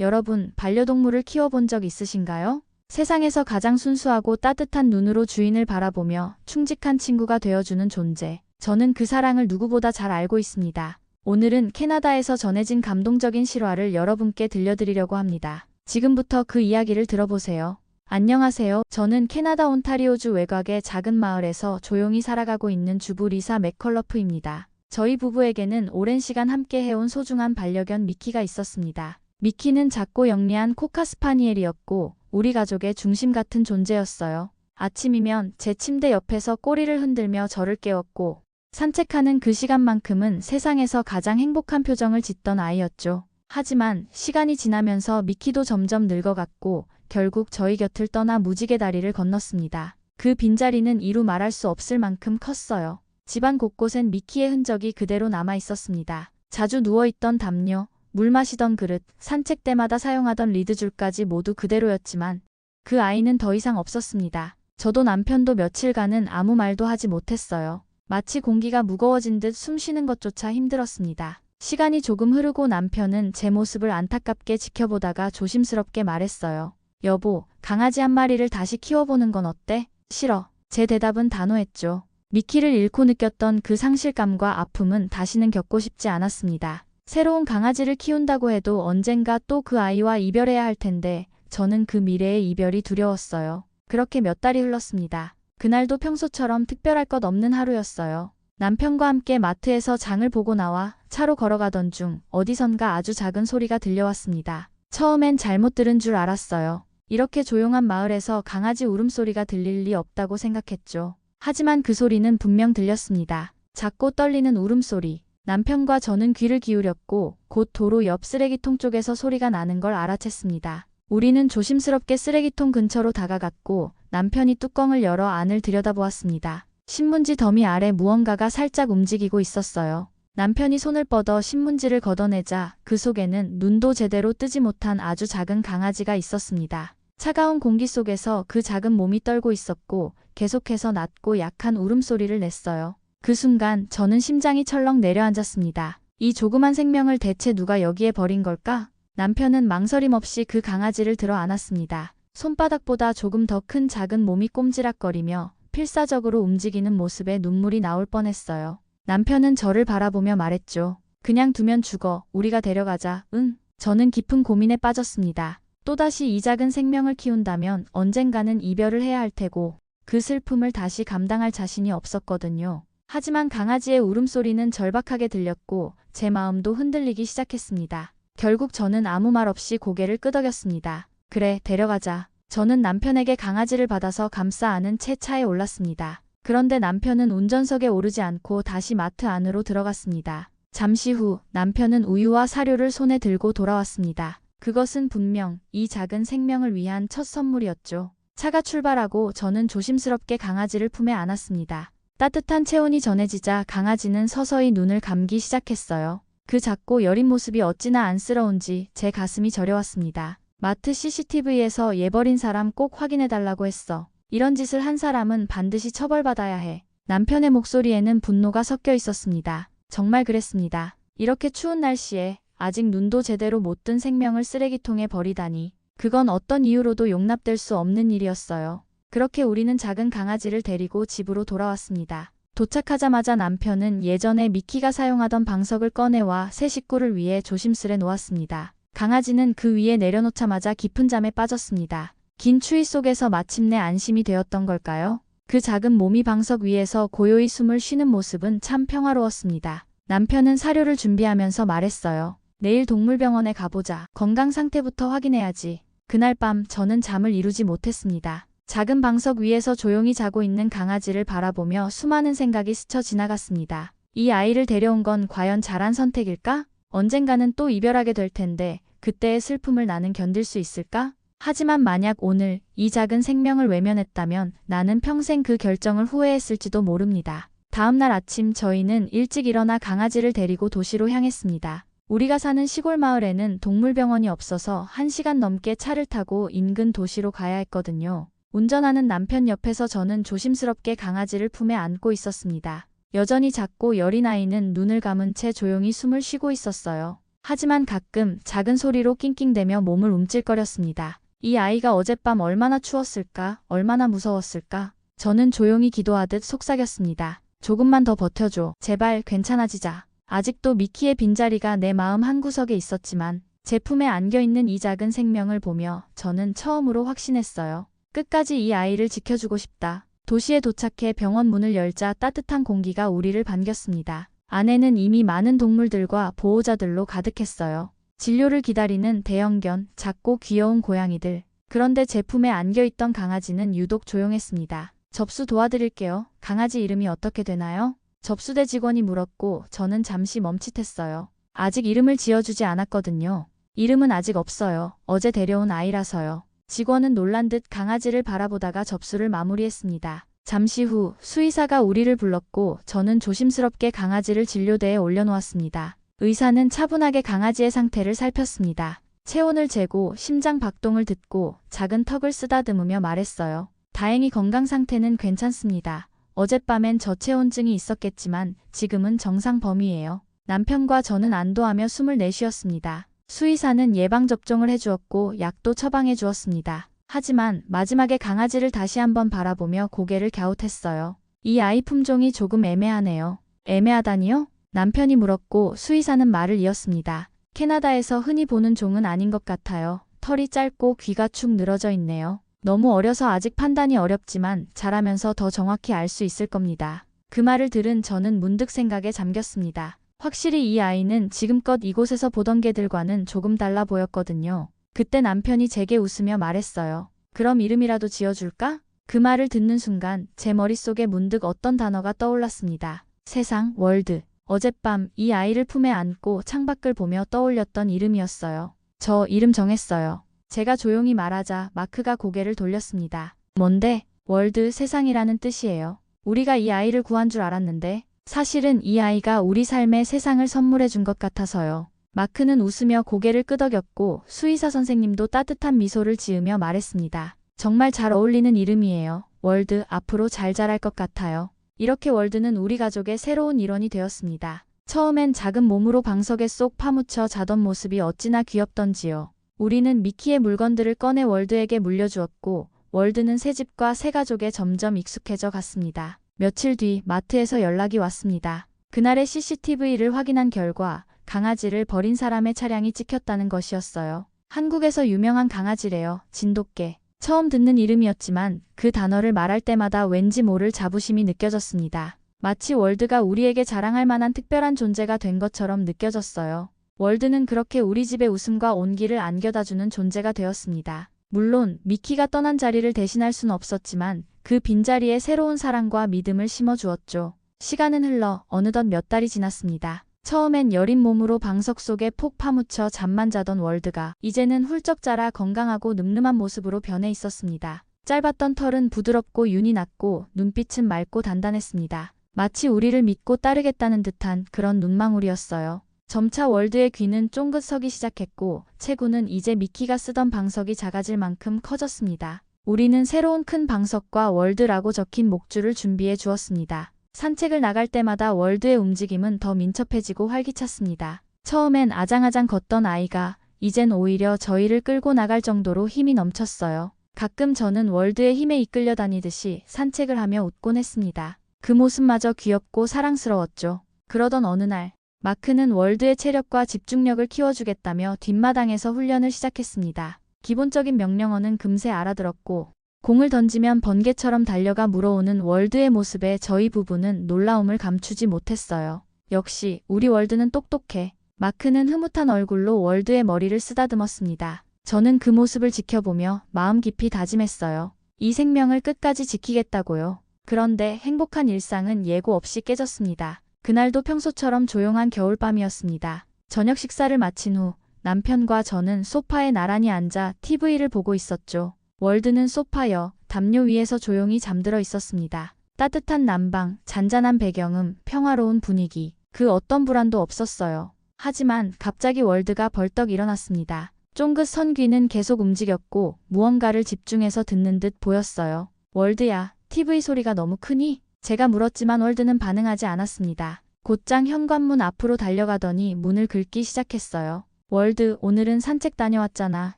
여러분, 반려동물을 키워본 적 있으신가요? 세상에서 가장 순수하고 따뜻한 눈으로 주인을 바라보며 충직한 친구가 되어주는 존재. 저는 그 사랑을 누구보다 잘 알고 있습니다. 오늘은 캐나다에서 전해진 감동적인 실화를 여러분께 들려드리려고 합니다. 지금부터 그 이야기를 들어보세요. 안녕하세요. 저는 캐나다 온타리오주 외곽의 작은 마을에서 조용히 살아가고 있는 주부 리사 맥컬러프입니다. 저희 부부에게는 오랜 시간 함께 해온 소중한 반려견 미키가 있었습니다. 미키는 작고 영리한 코카 스파니엘이었고 우리 가족의 중심 같은 존재였어요. 아침이면 제 침대 옆에서 꼬리를 흔들며 저를 깨웠고 산책하는 그 시간만큼은 세상에서 가장 행복한 표정을 짓던 아이였죠. 하지만 시간이 지나면서 미키도 점점 늙어갔고 결국 저희 곁을 떠나 무지개 다리를 건넜습니다. 그 빈자리는 이루 말할 수 없을 만큼 컸어요. 집안 곳곳엔 미키의 흔적이 그대로 남아 있었습니다. 자주 누워있던 담요, 물 마시던 그릇, 산책 때마다 사용하던 리드줄까지 모두 그대로였지만 그 아이는 더 이상 없었습니다. 저도 남편도 며칠간은 아무 말도 하지 못했어요. 마치 공기가 무거워진 듯 숨 쉬는 것조차 힘들었습니다. 시간이 조금 흐르고 남편은 제 모습을 안타깝게 지켜보다가 조심스럽게 말했어요. 여보, 강아지 한 마리를 다시 키워보는 건 어때? 싫어. 제 대답은 단호했죠. 미키를 잃고 느꼈던 그 상실감과 아픔은 다시는 겪고 싶지 않았습니다. 새로운 강아지를 키운다고 해도 언젠가 또 그 아이와 이별해야 할 텐데 저는 그 미래의 이별이 두려웠어요. 그렇게 몇 달이 흘렀습니다. 그날도 평소처럼 특별할 것 없는 하루였어요. 남편과 함께 마트에서 장을 보고 나와 차로 걸어가던 중 어디선가 아주 작은 소리가 들려왔습니다. 처음엔 잘못 들은 줄 알았어요. 이렇게 조용한 마을에서 강아지 울음소리가 들릴 리 없다고 생각했죠. 하지만 그 소리는 분명 들렸습니다. 작고 떨리는 울음소리. 남편과 저는 귀를 기울였고 곧 도로 옆 쓰레기통 쪽에서 소리가 나는 걸 알아챘습니다. 우리는 조심스럽게 쓰레기통 근처로 다가갔고 남편이 뚜껑을 열어 안을 들여다보았습니다. 신문지 더미 아래 무언가가 살짝 움직이고 있었어요. 남편이 손을 뻗어 신문지를 걷어내자 그 속에는 눈도 제대로 뜨지 못한 아주 작은 강아지가 있었습니다. 차가운 공기 속에서 그 작은 몸이 떨고 있었고 계속해서 낮고 약한 울음소리를 냈어요. 그 순간 저는 심장이 철렁 내려앉았습니다. 이 조그만 생명을 대체 누가 여기에 버린 걸까? 남편은 망설임 없이 그 강아지를 들어 안았습니다. 손바닥보다 조금 더 큰 작은 몸이 꼼지락거리며 필사적으로 움직이는 모습에 눈물이 나올 뻔했어요. 남편은 저를 바라보며 말했죠. 그냥 두면 죽어. 우리가 데려가자. 응. 저는 깊은 고민에 빠졌습니다. 또다시 이 작은 생명을 키운다면 언젠가는 이별을 해야 할 테고 그 슬픔을 다시 감당할 자신이 없었거든요. 하지만 강아지의 울음소리는 절박하게 들렸고 제 마음도 흔들리기 시작했습니다. 결국 저는 아무 말 없이 고개를 끄덕였습니다. 그래, 데려가자. 저는 남편에게 강아지를 받아서 감싸 안은 채 차에 올랐습니다. 그런데 남편은 운전석에 오르지 않고 다시 마트 안으로 들어갔습니다. 잠시 후 남편은 우유와 사료를 손에 들고 돌아왔습니다. 그것은 분명 이 작은 생명을 위한 첫 선물이었죠. 차가 출발하고 저는 조심스럽게 강아지를 품에 안았습니다. 따뜻한 체온이 전해지자 강아지는 서서히 눈을 감기 시작했어요. 그 작고 여린 모습이 어찌나 안쓰러운지 제 가슴이 저려왔습니다. 마트 CCTV에서 얘 버린 사람 꼭 확인해달라고 했어. 이런 짓을 한 사람은 반드시 처벌받아야 해. 남편의 목소리에는 분노가 섞여 있었습니다. 정말 그랬습니다. 이렇게 추운 날씨에 아직 눈도 제대로 못 뜬 생명을 쓰레기통에 버리다니. 그건 어떤 이유로도 용납될 수 없는 일이었어요. 그렇게 우리는 작은 강아지를 데리고 집으로 돌아왔습니다. 도착하자마자 남편은 예전에 미키가 사용하던 방석을 꺼내와 새 식구를 위해 조심스레 놓았습니다. 강아지는 그 위에 내려놓자마자 깊은 잠에 빠졌습니다. 긴 추위 속에서 마침내 안심이 되었던 걸까요? 그 작은 몸이 방석 위에서 고요히 숨을 쉬는 모습은 참 평화로웠습니다. 남편은 사료를 준비하면서 말했어요. 내일 동물병원에 가보자. 건강 상태부터 확인해야지. 그날 밤 저는 잠을 이루지 못했습니다. 작은 방석 위에서 조용히 자고 있는 강아지를 바라보며 수많은 생각이 스쳐 지나갔습니다. 이 아이를 데려온 건 과연 잘한 선택일까? 언젠가는 또 이별하게 될 텐데 그때의 슬픔을 나는 견딜 수 있을까? 하지만 만약 오늘 이 작은 생명을 외면했다면 나는 평생 그 결정을 후회했을지도 모릅니다. 다음 날 아침 저희는 일찍 일어나 강아지를 데리고 도시로 향했습니다. 우리가 사는 시골 마을에는 동물병원이 없어서 1시간 넘게 차를 타고 인근 도시로 가야 했거든요. 운전하는 남편 옆에서 저는 조심스럽게 강아지를 품에 안고 있었습니다. 여전히 작고 여린 아이는 눈을 감은 채 조용히 숨을 쉬고 있었어요. 하지만 가끔 작은 소리로 낑낑대며 몸을 움찔거렸습니다. 이 아이가 어젯밤 얼마나 추웠을까, 얼마나 무서웠을까. 저는 조용히 기도하듯 속삭였습니다. 조금만 더 버텨줘. 제발 괜찮아지자. 아직도 미키의 빈자리가 내 마음 한구석에 있었지만 제 품에 안겨있는 이 작은 생명을 보며 저는 처음으로 확신했어요. 끝까지 이 아이를 지켜주고 싶다. 도시에 도착해 병원 문을 열자 따뜻한 공기가 우리를 반겼습니다. 안에는 이미 많은 동물들과 보호자들로 가득했어요. 진료를 기다리는 대형견, 작고 귀여운 고양이들. 그런데 제 품에 안겨있던 강아지는 유독 조용했습니다. 접수 도와드릴게요. 강아지 이름이 어떻게 되나요? 접수대 직원이 물었고 저는 잠시 멈칫했어요. 아직 이름을 지어주지 않았거든요. 이름은 아직 없어요. 어제 데려온 아이라서요. 직원은 놀란 듯 강아지를 바라보다가 접수를 마무리했습니다. 잠시 후 수의사가 우리를 불렀고 저는 조심스럽게 강아지를 진료대에 올려놓았습니다. 의사는 차분하게 강아지의 상태를 살폈습니다. 체온을 재고 심장 박동을 듣고 작은 턱을 쓰다듬으며 말했어요. 다행히 건강 상태는 괜찮습니다. 어젯밤엔 저체온증이 있었겠지만 지금은 정상 범위예요. 남편과 저는 안도하며 숨을 내쉬었습니다. 수의사는 예방접종을 해주었고 약도 처방해 주었습니다. 하지만 마지막에 강아지를 다시 한번 바라보며 고개를 갸웃했어요. 이 아이 품종이 조금 애매하네요. 애매하다니요? 남편이 물었고 수의사는 말을 이었습니다. 캐나다에서 흔히 보는 종은 아닌 것 같아요. 털이 짧고 귀가 축 늘어져 있네요. 너무 어려서 아직 판단이 어렵지만 자라면서 더 정확히 알 수 있을 겁니다. 그 말을 들은 저는 문득 생각에 잠겼습니다. 확실히 이 아이는 지금껏 이곳에서 보던 개들과는 조금 달라 보였거든요. 그때 남편이 제게 웃으며 말했어요. 그럼 이름이라도 지어줄까? 그 말을 듣는 순간 제 머릿속에 문득 어떤 단어가 떠올랐습니다. 세상, 월드. 어젯밤 이 아이를 품에 안고 창밖을 보며 떠올렸던 이름이었어요. 저 이름 정했어요. 제가 조용히 말하자 마크가 고개를 돌렸습니다. 뭔데? 월드 세상이라는 뜻이에요. 우리가 이 아이를 구한 줄 알았는데 사실은 이 아이가 우리 삶에 세상을 선물해 준 것 같아서요. 마크는 웃으며 고개를 끄덕였고 수의사 선생님도 따뜻한 미소를 지으며 말했습니다. 정말 잘 어울리는 이름이에요. 월드 앞으로 잘 자랄 것 같아요. 이렇게 월드는 우리 가족의 새로운 일원이 되었습니다. 처음엔 작은 몸으로 방석에 쏙 파묻혀 자던 모습이 어찌나 귀엽던지요. 우리는 미키의 물건들을 꺼내 월드에게 물려주었고 월드는 새 집과 새 가족에 점점 익숙해져 갔습니다. 며칠 뒤 마트에서 연락이 왔습니다. 그날의 CCTV를 확인한 결과 강아지를 버린 사람의 차량이 찍혔다는 것이었어요. 한국에서 유명한 강아지래요. 진돗개. 처음 듣는 이름이었지만 그 단어를 말할 때마다 왠지 모를 자부심이 느껴졌습니다. 마치 월드가 우리에게 자랑할 만한 특별한 존재가 된 것처럼 느껴졌어요. 월드는 그렇게 우리 집의 웃음과 온기를 안겨다주는 존재가 되었습니다. 물론 미키가 떠난 자리를 대신할 순 없었지만 그 빈자리에 새로운 사랑과 믿음을 심어주었죠. 시간은 흘러 어느덧 몇 달이 지났습니다. 처음엔 여린 몸으로 방석 속에 폭 파묻혀 잠만 자던 월드가 이제는 훌쩍 자라 건강하고 늠름한 모습으로 변해 있었습니다. 짧았던 털은 부드럽고 윤이 났고 눈빛은 맑고 단단했습니다. 마치 우리를 믿고 따르겠다는 듯한 그런 눈망울이었어요. 점차 월드의 귀는 쫑긋 서기 시작했고 체구는 이제 미키가 쓰던 방석이 작아질 만큼 커졌습니다. 우리는 새로운 큰 방석과 월드라고 적힌 목줄을 준비해 주었습니다. 산책을 나갈 때마다 월드의 움직임은 더 민첩해지고 활기찼습니다. 처음엔 아장아장 걷던 아이가 이젠 오히려 저희를 끌고 나갈 정도로 힘이 넘쳤어요. 가끔 저는 월드의 힘에 이끌려 다니듯이 산책을 하며 웃곤 했습니다. 그 모습마저 귀엽고 사랑스러웠죠. 그러던 어느 날 마크는 월드의 체력과 집중력을 키워주겠다며 뒷마당에서 훈련을 시작했습니다. 기본적인 명령어는 금세 알아들었고 공을 던지면 번개처럼 달려가 물어오는 월드의 모습에 저희 부부는 놀라움을 감추지 못했어요. 역시 우리 월드는 똑똑해. 마크는 흐뭇한 얼굴로 월드의 머리를 쓰다듬었습니다. 저는 그 모습을 지켜보며 마음 깊이 다짐했어요. 이 생명을 끝까지 지키겠다고요. 그런데 행복한 일상은 예고 없이 깨졌습니다. 그날도 평소처럼 조용한 겨울밤이었습니다. 저녁 식사를 마친 후 남편과 저는 소파에 나란히 앉아 TV를 보고 있었죠. 월드는 소파여 담요 위에서 조용히 잠들어 있었습니다. 따뜻한 난방, 잔잔한 배경음, 평화로운 분위기. 그 어떤 불안도 없었어요. 하지만 갑자기 월드가 벌떡 일어났습니다. 쫑긋 선 귀는 계속 움직였고 무언가를 집중해서 듣는 듯 보였어요. 월드야, TV 소리가 너무 크니? 제가 물었지만 월드는 반응하지 않았습니다. 곧장 현관문 앞으로 달려가더니 문을 긁기 시작했어요. 월드, 오늘은 산책 다녀왔잖아.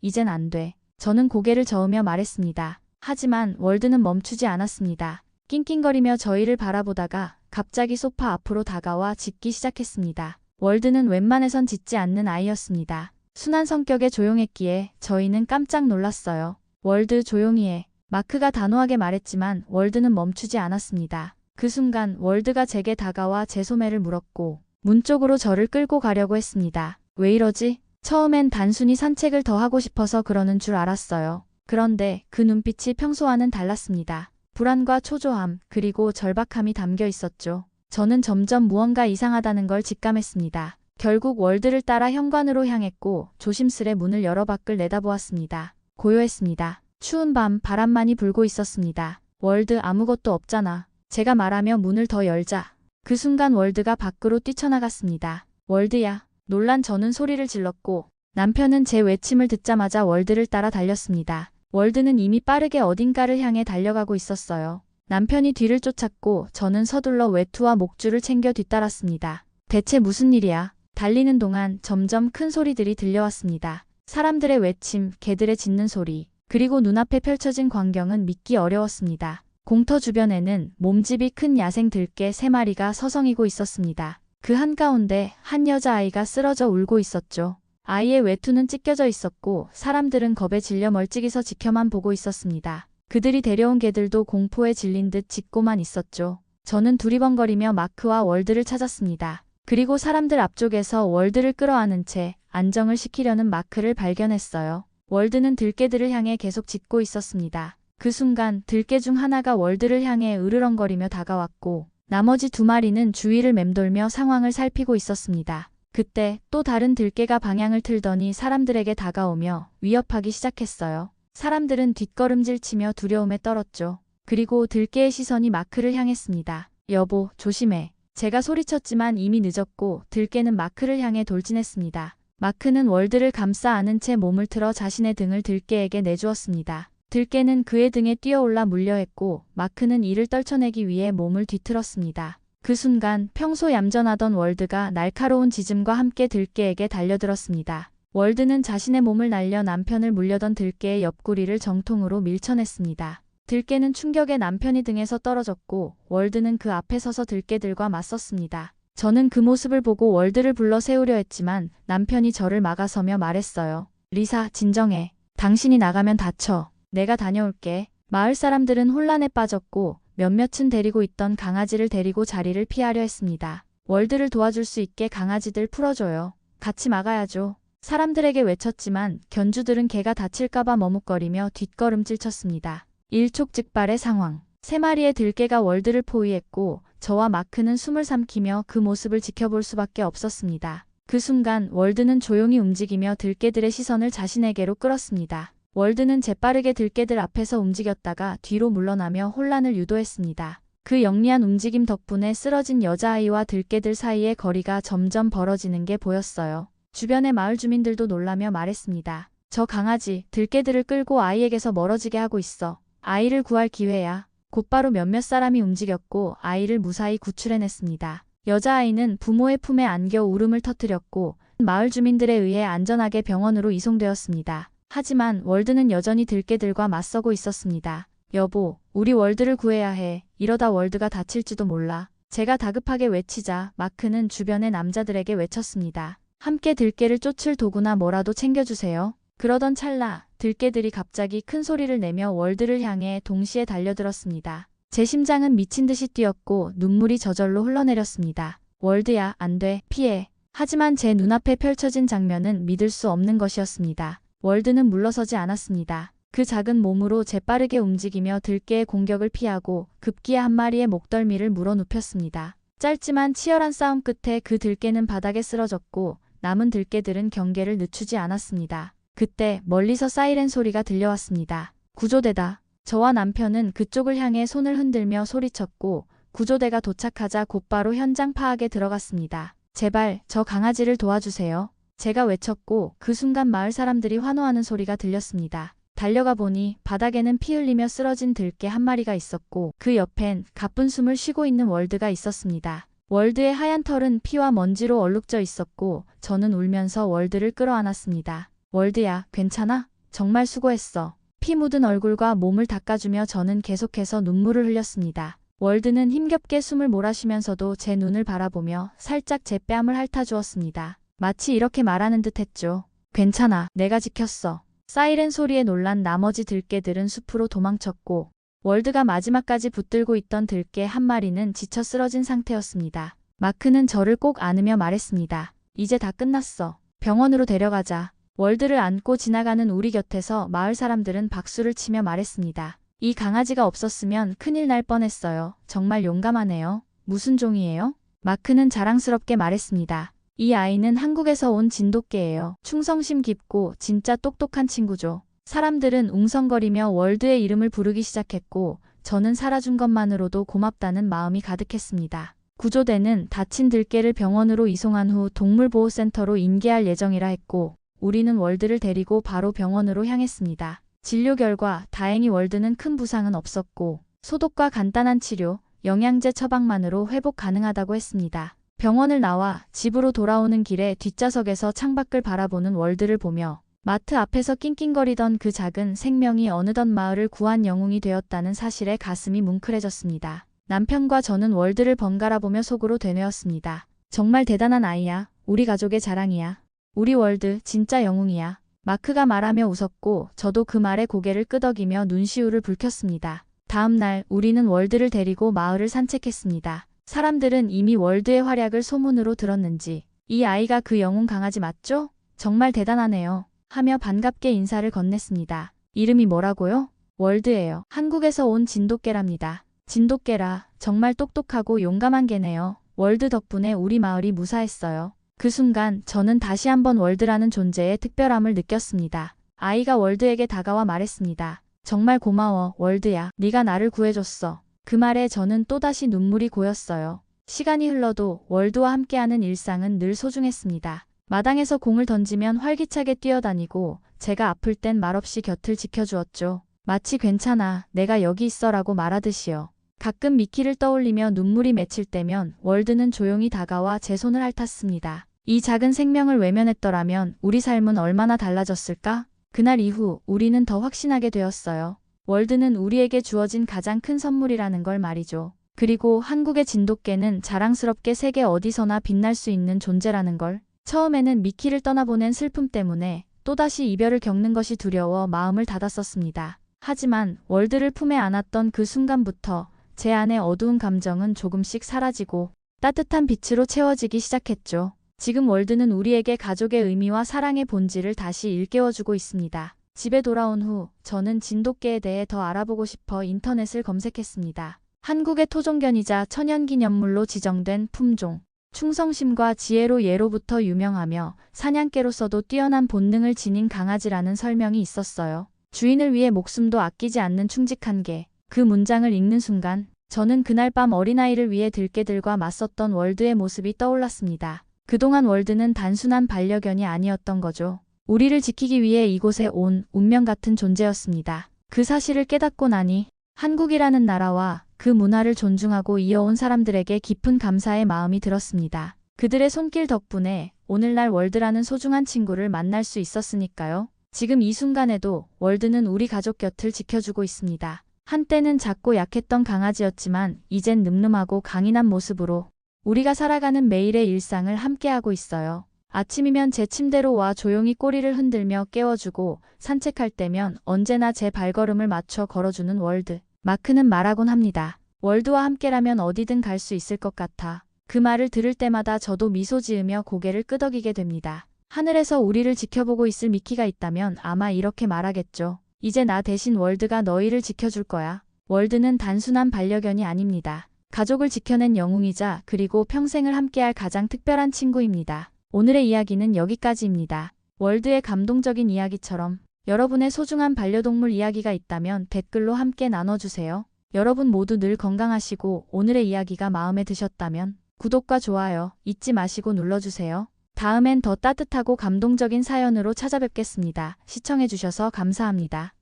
이젠 안 돼. 저는 고개를 저으며 말했습니다. 하지만 월드는 멈추지 않았습니다. 낑낑거리며 저희를 바라보다가 갑자기 소파 앞으로 다가와 짖기 시작했습니다. 월드는 웬만해선 짖지 않는 아이였습니다. 순한 성격에 조용했기에 저희는 깜짝 놀랐어요. 월드 조용히 해. 마크가 단호하게 말했지만 월드는 멈추지 않았습니다. 그 순간 월드가 제게 다가와 제 소매를 물었고 문 쪽으로 저를 끌고 가려고 했습니다. 왜 이러지? 처음엔 단순히 산책을 더 하고 싶어서 그러는 줄 알았어요. 그런데 그 눈빛이 평소와는 달랐습니다. 불안과 초조함, 그리고 절박함이 담겨 있었죠. 저는 점점 무언가 이상하다는 걸 직감했습니다. 결국 월드를 따라 현관으로 향했고 조심스레 문을 열어 밖을 내다보았습니다. 고요했습니다. 추운 밤 바람만이 불고 있었습니다. 월드 아무것도 없잖아. 제가 말하며 문을 더 열자. 그 순간 월드가 밖으로 뛰쳐나갔습니다. 월드야. 놀란 저는 소리를 질렀고 남편은 제 외침을 듣자마자 월드를 따라 달렸습니다. 월드는 이미 빠르게 어딘가를 향해 달려가고 있었어요. 남편이 뒤를 쫓았고 저는 서둘러 외투와 목줄을 챙겨 뒤따랐습니다. 대체 무슨 일이야? 달리는 동안 점점 큰 소리들이 들려왔습니다. 사람들의 외침, 개들의 짖는 소리, 그리고 눈앞에 펼쳐진 광경은 믿기 어려웠습니다. 공터 주변에는 몸집이 큰 야생 들개 세 마리가 서성이고 있었습니다. 그 한가운데 한 여자아이가 쓰러져 울고 있었죠. 아이의 외투는 찢겨져 있었고 사람들은 겁에 질려 멀찍이서 지켜만 보고 있었습니다. 그들이 데려온 개들도 공포에 질린 듯 짖고만 있었죠. 저는 두리번거리며 마크와 월드를 찾았습니다. 그리고 사람들 앞쪽에서 월드를 끌어안은 채 안정을 시키려는 마크를 발견했어요. 월드는 들개들을 향해 계속 짖고 있었습니다. 그 순간 들개 중 하나가 월드를 향해 으르렁거리며 다가왔고 나머지 두 마리는 주위를 맴돌며 상황을 살피고 있었습니다. 그때 또 다른 들개가 방향을 틀더니 사람들에게 다가오며 위협하기 시작했어요. 사람들은 뒷걸음질 치며 두려움에 떨었죠. 그리고 들개의 시선이 마크를 향했습니다. 여보, 조심해. 제가 소리쳤지만 이미 늦었고 들개는 마크를 향해 돌진했습니다. 마크는 월드를 감싸 안은 채 몸을 틀어 자신의 등을 들개에게 내주었습니다. 들개는 그의 등에 뛰어올라 물려했고 마크는 이를 떨쳐내기 위해 몸을 뒤틀었습니다. 그 순간 평소 얌전하던 월드가 날카로운 짖음과 함께 들개에게 달려들었습니다. 월드는 자신의 몸을 날려 남편을 물려던 들개의 옆구리를 정통으로 밀쳐냈습니다. 들개는 충격에 남편이 등에서 떨어졌고 월드는 그 앞에 서서 들개들과 맞섰습니다. 저는 그 모습을 보고 월드를 불러 세우려 했지만 남편이 저를 막아서며 말했어요. 리사, 진정해. 당신이 나가면 다쳐. 내가 다녀올게. 마을 사람들은 혼란에 빠졌고 몇몇은 데리고 있던 강아지를 데리고 자리를 피하려 했습니다. 월드를 도와줄 수 있게 강아지들 풀어줘요. 같이 막아야죠. 사람들에게 외쳤지만 견주들은 개가 다칠까봐 머뭇거리며 뒷걸음질 쳤습니다. 일촉즉발의 상황. 세 마리의 들개가 월드를 포위했고 저와 마크는 숨을 삼키며 그 모습을 지켜볼 수밖에 없었습니다. 그 순간 월드는 조용히 움직이며 들개들의 시선을 자신에게로 끌었습니다. 월드는 재빠르게 들개들 앞에서 움직였다가 뒤로 물러나며 혼란을 유도했습니다. 그 영리한 움직임 덕분에 쓰러진 여자아이와 들개들 사이의 거리가 점점 벌어지는 게 보였어요. 주변의 마을 주민들도 놀라며 말했습니다. 저 강아지, 들개들을 끌고 아이에게서 멀어지게 하고 있어. 아이를 구할 기회야. 곧바로 몇몇 사람이 움직였고 아이를 무사히 구출해냈습니다. 여자아이는 부모의 품에 안겨 울음을 터뜨렸고 마을 주민들에 의해 안전하게 병원으로 이송되었습니다. 하지만 월드는 여전히 들개들과 맞서고 있었습니다. 여보, 우리 월드를 구해야 해. 이러다 월드가 다칠지도 몰라. 제가 다급하게 외치자 마크는 주변의 남자들에게 외쳤습니다. 함께 들개를 쫓을 도구나 뭐라도 챙겨주세요. 그러던 찰나 들개들이 갑자기 큰 소리를 내며 월드를 향해 동시에 달려들었습니다. 제 심장은 미친 듯이 뛰었고 눈물이 저절로 흘러내렸습니다. 월드야, 안 돼, 피해. 하지만 제 눈앞에 펼쳐진 장면은 믿을 수 없는 것이었습니다. 월드는 물러서지 않았습니다. 그 작은 몸으로 재빠르게 움직이며 들개의 공격을 피하고 급기야 한 마리의 목덜미를 물어눕혔습니다. 짧지만 치열한 싸움 끝에 그 들개는 바닥에 쓰러졌고 남은 들개들은 경계를 늦추지 않았습니다. 그때 멀리서 사이렌 소리가 들려왔습니다. 구조대다. 저와 남편은 그쪽을 향해 손을 흔들며 소리쳤고 구조대가 도착하자 곧바로 현장 파악에 들어갔습니다. 제발 저 강아지를 도와주세요. 제가 외쳤고 그 순간 마을 사람들이 환호하는 소리가 들렸습니다. 달려가 보니 바닥에는 피 흘리며 쓰러진 들개 한 마리가 있었고 그 옆엔 가쁜 숨을 쉬고 있는 월드가 있었습니다. 월드의 하얀 털은 피와 먼지로 얼룩져 있었고 저는 울면서 월드를 끌어안았습니다. 월드야, 괜찮아? 정말 수고했어. 피 묻은 얼굴과 몸을 닦아주며 저는 계속해서 눈물을 흘렸습니다. 월드는 힘겹게 숨을 몰아쉬면서도 제 눈을 바라보며 살짝 제 뺨을 핥아주었습니다. 마치 이렇게 말하는 듯 했죠. 괜찮아, 내가 지켰어. 사이렌 소리에 놀란 나머지 들개들은 숲으로 도망쳤고, 월드가 마지막까지 붙들고 있던 들개 한 마리는 지쳐 쓰러진 상태였습니다. 마크는 저를 꼭 안으며 말했습니다. 이제 다 끝났어. 병원으로 데려가자. 월드를 안고 지나가는 우리 곁에서 마을 사람들은 박수를 치며 말했습니다. 이 강아지가 없었으면 큰일 날 뻔했어요. 정말 용감하네요. 무슨 종이에요? 마크는 자랑스럽게 말했습니다. 이 아이는 한국에서 온 진돗개예요. 충성심 깊고 진짜 똑똑한 친구죠. 사람들은 웅성거리며 월드의 이름을 부르기 시작했고 저는 살아준 것만으로도 고맙다는 마음이 가득했습니다. 구조대는 다친 들개를 병원으로 이송한 후 동물보호센터로 인계할 예정이라 했고 우리는 월드를 데리고 바로 병원으로 향했습니다. 진료 결과 다행히 월드는 큰 부상은 없었고 소독과 간단한 치료, 영양제 처방만으로 회복 가능하다고 했습니다. 병원을 나와 집으로 돌아오는 길에 뒷좌석에서 창밖을 바라보는 월드를 보며 마트 앞에서 낑낑거리던 그 작은 생명이 어느덧 마을을 구한 영웅이 되었다는 사실에 가슴이 뭉클해졌습니다. 남편과 저는 월드를 번갈아 보며 속으로 되뇌었습니다. 정말 대단한 아이야. 우리 가족의 자랑이야. 우리 월드 진짜 영웅이야. 마크가 말하며 웃었고 저도 그 말에 고개를 끄덕이며 눈시울을 붉혔습니다. 다음 날 우리는 월드를 데리고 마을을 산책했습니다. 사람들은 이미 월드의 활약을 소문으로 들었는지 이 아이가 그 영웅 강아지 맞죠? 정말 대단하네요. 하며 반갑게 인사를 건넸습니다. 이름이 뭐라고요? 월드예요. 한국에서 온 진돗개랍니다. 진돗개라 정말 똑똑하고 용감한 개네요. 월드 덕분에 우리 마을이 무사했어요. 그 순간 저는 다시 한번 월드라는 존재의 특별함을 느꼈습니다. 아이가 월드에게 다가와 말했습니다. 정말 고마워, 월드야. 네가 나를 구해줬어. 그 말에 저는 또다시 눈물이 고였어요. 시간이 흘러도 월드와 함께하는 일상은 늘 소중했습니다. 마당에서 공을 던지면 활기차게 뛰어다니고 제가 아플 땐 말없이 곁을 지켜주었죠. 마치 괜찮아, 내가 여기 있어라고 말하듯이요. 가끔 미키를 떠올리며 눈물이 맺힐 때면 월드는 조용히 다가와 제 손을 핥았습니다. 이 작은 생명을 외면했더라면 우리 삶은 얼마나 달라졌을까? 그날 이후 우리는 더 확신하게 되었어요. 월드는 우리에게 주어진 가장 큰 선물이라는 걸 말이죠. 그리고 한국의 진돗개는 자랑스럽게 세계 어디서나 빛날 수 있는 존재라는 걸. 처음에는 미키를 떠나보낸 슬픔 때문에 또다시 이별을 겪는 것이 두려워 마음을 닫았었습니다. 하지만 월드를 품에 안았던 그 순간부터 제 안의 어두운 감정은 조금씩 사라지고 따뜻한 빛으로 채워지기 시작했죠. 지금 월드는 우리에게 가족의 의미와 사랑의 본질을 다시 일깨워주고 있습니다. 집에 돌아온 후 저는 진돗개에 대해 더 알아보고 싶어 인터넷을 검색했습니다. 한국의 토종견이자 천연기념물로 지정된 품종. 충성심과 지혜로 예로부터 유명하며 사냥개로서도 뛰어난 본능을 지닌 강아지라는 설명이 있었어요. 주인을 위해 목숨도 아끼지 않는 충직한 개. 그 문장을 읽는 순간 저는 그날 밤 어린아이를 위해 들개들과 맞섰던 월드의 모습이 떠올랐습니다. 그동안 월드는 단순한 반려견이 아니었던 거죠. 우리를 지키기 위해 이곳에 온 운명 같은 존재였습니다. 그 사실을 깨닫고 나니 한국이라는 나라와 그 문화를 존중하고 이어온 사람들에게 깊은 감사의 마음이 들었습니다. 그들의 손길 덕분에 오늘날 월드라는 소중한 친구를 만날 수 있었으니까요. 지금 이 순간에도 월드는 우리 가족 곁을 지켜주고 있습니다. 한때는 작고 약했던 강아지였지만 이젠 늠름하고 강인한 모습으로 우리가 살아가는 매일의 일상을 함께하고 있어요. 아침이면 제 침대로 와 조용히 꼬리를 흔들며 깨워주고 산책할 때면 언제나 제 발걸음을 맞춰 걸어주는 월드. 마크는 말하곤 합니다. 월드와 함께라면 어디든 갈 수 있을 것 같아. 그 말을 들을 때마다 저도 미소 지으며 고개를 끄덕이게 됩니다. 하늘에서 우리를 지켜보고 있을 미키가 있다면 아마 이렇게 말하겠죠. 이제 나 대신 월드가 너희를 지켜줄 거야. 월드는 단순한 반려견이 아닙니다. 가족을 지켜낸 영웅이자 그리고 평생을 함께할 가장 특별한 친구입니다. 오늘의 이야기는 여기까지입니다. 월드의 감동적인 이야기처럼 여러분의 소중한 반려동물 이야기가 있다면 댓글로 함께 나눠주세요. 여러분 모두 늘 건강하시고 오늘의 이야기가 마음에 드셨다면 구독과 좋아요 잊지 마시고 눌러주세요. 다음엔 더 따뜻하고 감동적인 사연으로 찾아뵙겠습니다. 시청해주셔서 감사합니다.